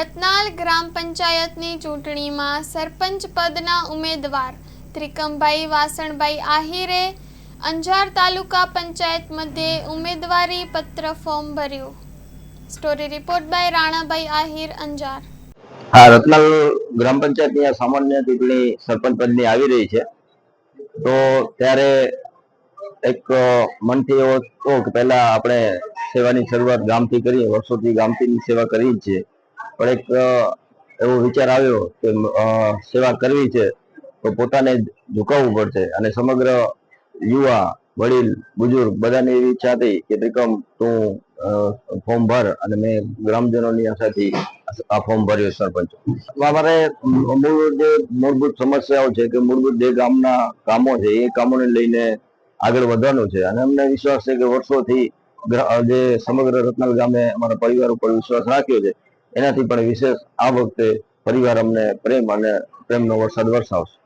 રત્નાલ ગ્રામ પંચાયતની ચૂંટણીમાં સરપંચ પદના ઉમેદવાર ત્રિકમભાઈ વાસણભાઈ આહિરે અંજાર તાલુકા પંચાયત મધ્યે ઉમેદવારી પત્ર ફોર્મ ભર્યું. Story report by Ranabhai Ahir, Anjar. હા, રતનાલ ગ્રામ પંચાયતની આ સામાન્ય ચૂંટણી સરપંચ પદની આવી રહી છે. તો ત્યારે એક મનથી એવો કે પહેલા આપણે સેવાની શરૂઆત ગામથી કરીએ, વર્ષોથી ગામથી સેવા કરી છે પણ એક એવો વિચાર આવ્યો કે સેવા કરવી છે તો પોતાને ઝુકાવવું પડશે અને સમગ્ર યુવા, વડીલ બુજુર્ગ બધાની એવી ઈચ્છા હતી કે ત્રિકમ તું ફોર્મ ભર અને મેં ગ્રામજનોની આશાથી આ ફોર્મ ભર્યું સરપંચ. અમારે મૂળ જે મૂળભૂત સમસ્યાઓ છે કે મૂળભૂત જે ગામના કામો છે એ કામોને લઈને આગળ વધવાનું છે અને અમને વિશ્વાસ છે કે વર્ષોથી જે સમગ્ર રત્નાલ ગામે અમારા પરિવાર ઉપર વિશ્વાસ રાખ્યો છે એનાથી પણ વિશેષ આ વખતે પરિવાર અમને પ્રેમ અને પ્રેમનો વરસાદ વરસાવશે.